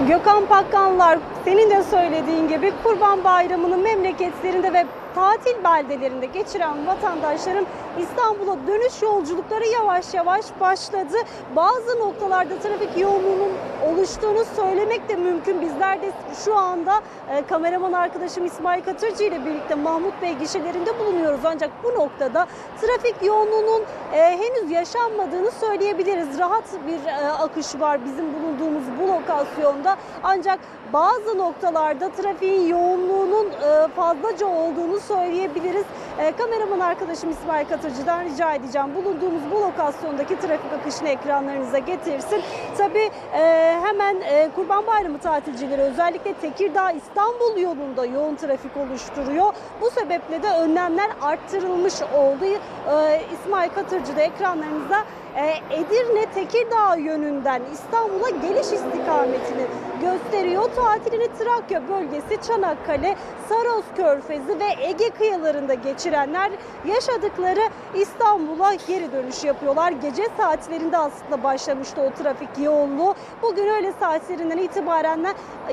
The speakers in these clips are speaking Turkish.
Gökhan Pakkanlar senin de söylediğin gibi Kurban Bayramı'nı memleketlerinde ve tatil beldelerinde geçiren vatandaşların İstanbul'a dönüş yolculukları yavaş yavaş başladı. Bazı noktalarda trafik yoğunluğunun oluştuğunu söylemek de mümkün. Bizler de şu anda e, kameraman arkadaşım İsmail Katırcı ile birlikte Mahmut Bey gişelerinde bulunuyoruz. Ancak bu noktada trafik yoğunluğunun e, henüz yaşanmadığını söyleyebiliriz. Rahat bir e, akış var bizim bulunduğumuz bu lokasyonda. Ancak bazı noktalarda trafiğin yoğunluğunun e, fazlaca olduğunu söyleyebiliriz. Kameraman arkadaşım İsmail Katırcı'dan rica edeceğim. Bulunduğumuz bu lokasyondaki trafik akışını ekranlarınıza getirsin. Tabii e, hemen e, Kurban Bayramı tatilcileri özellikle Tekirdağ İstanbul yolunda yoğun trafik oluşturuyor. Bu sebeple de önlemler arttırılmış oldu. E, İsmail Katırcı da ekranlarınıza e, Edirne Tekirdağ yönünden İstanbul'a geliş istikametini gösteriyor. Tatilini Trakya bölgesi, Çanakkale, Saros Körfezi ve Ege kıyılarında geçirenler yaşadıkları İstanbul'a geri dönüş yapıyorlar. Gece saatlerinde aslında başlamıştı o trafik yoğunluğu. Bugün öğle saatlerinden itibaren de,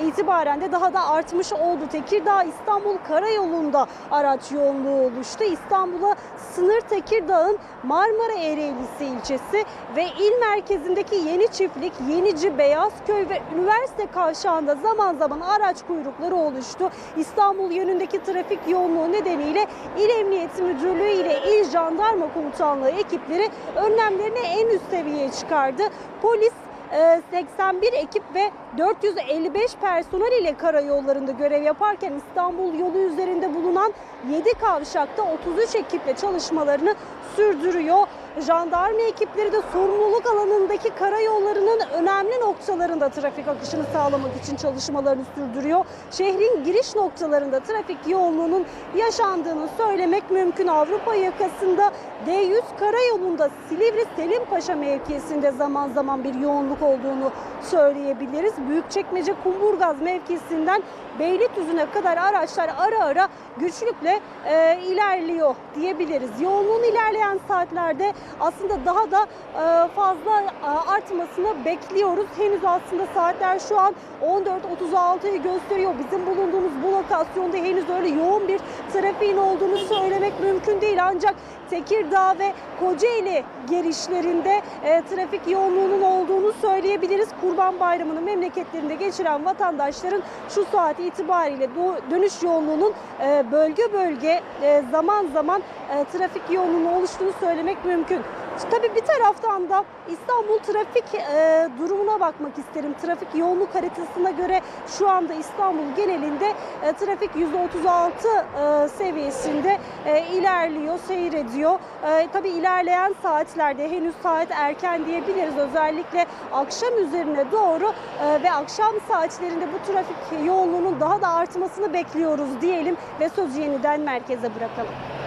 itibaren de daha da artmış oldu. Tekirdağ İstanbul Karayolu'nda araç yoğunluğu oluştu. İstanbul'a sınır Tekirdağ'ın Marmara Ereğlisi ilçesi ve il merkezindeki Yeni Çiftlik, Yenici, Beyazköy ve Üniversite Kavşağı'nda zaman zaman araç kuyrukları oluştu. İstanbul yönündeki trafik yoğunluğu nedeniyle İl Emniyeti Müdürlüğü ile İl Jandarma Komutanlığı ekipleri önlemlerini en üst seviyeye çıkardı. Polis e, 81 ekip ve 455 personel ile karayollarında görev yaparken İstanbul yolu üzerinde bulunan 7 kavşakta 33 ekiple çalışmalarını sürdürüyor. Jandarma ekipleri de sorumluluk alanındaki karayollarının önemli noktalarında trafik akışını sağlamak için çalışmalarını sürdürüyor. Şehrin giriş noktalarında trafik yoğunluğunun yaşandığını söylemek mümkün. Avrupa yakasında D100 karayolunda Silivri Selimpaşa mevkisinde zaman zaman bir yoğunluk olduğunu söyleyebiliriz. Büyükçekmece Kumburgaz mevkisinden Beylikdüzü'ne kadar araçlar ara ara güçlükle e, ilerliyor diyebiliriz. Yoğunluğun ilerleyen saatlerde aslında daha da e, fazla e, artmasını bekliyoruz. Henüz aslında saatler şu an 14.36'yı gösteriyor. Bizim bulunduğumuz bu lokasyonda henüz öyle yoğun bir trafiğin olduğunu söylemek mümkün değil. Ancak Tekirdağ ve Kocaeli girişlerinde e, trafik yoğunluğunun olduğunu söyleyebiliriz. Kurban Bayramı'nı memleketlerinde geçiren vatandaşların şu saat itibariyle do- dönüş yoğunluğunun e, bölge bölge e, zaman zaman e, trafik yoğunluğunun oluştuğunu söylemek mümkün. Tabii bir taraftan da İstanbul trafik e, durumuna bakmak isterim. Trafik yoğunluk haritasına göre şu anda İstanbul genelinde e, trafik %36 e, seviyesinde e, ilerliyor, seyrediyor. E, tabii ilerleyen saatlerde henüz saat erken diyebiliriz. Özellikle akşam üzerine doğru e, ve akşam saatlerinde bu trafik yoğunluğunun daha da artmasını bekliyoruz diyelim ve sözü yeniden merkeze bırakalım.